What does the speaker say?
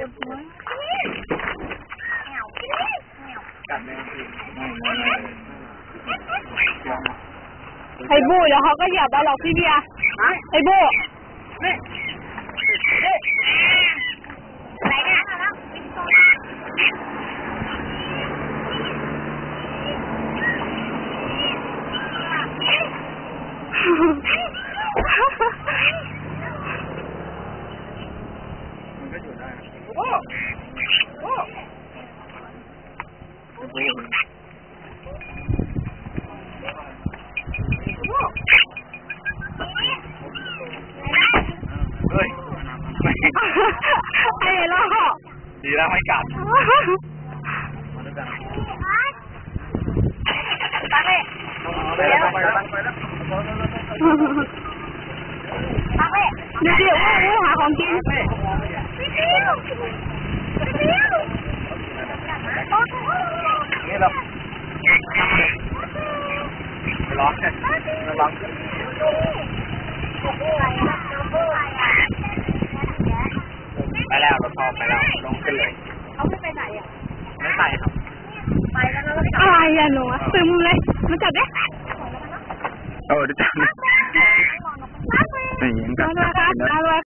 ไอ้บูเดี๋ยวเขาก็เหยียบเราหรอกพี่เบียร์ไอ้บูมัน อยู่ได้นะโอ้โอ้โอ้โหเฮ้ยไอ้ล่อดีแล้วไม่กัดมาด้วยกันไปแล้วไปแล้วไปแล้วเดี๋ยวเดี๋ยวว่าหาของกิน นี่เราไปร้องไปร้องไปแล้วเราพอไปแล้วลงขึ้นเลยเขาไม่ไปไหนอะไม่ไปครับอะไรอะหนูซึมเลยมาจับดิเออเดี๋ยวจับนะนี่ยังกัมาดด้วยครับมาด้วย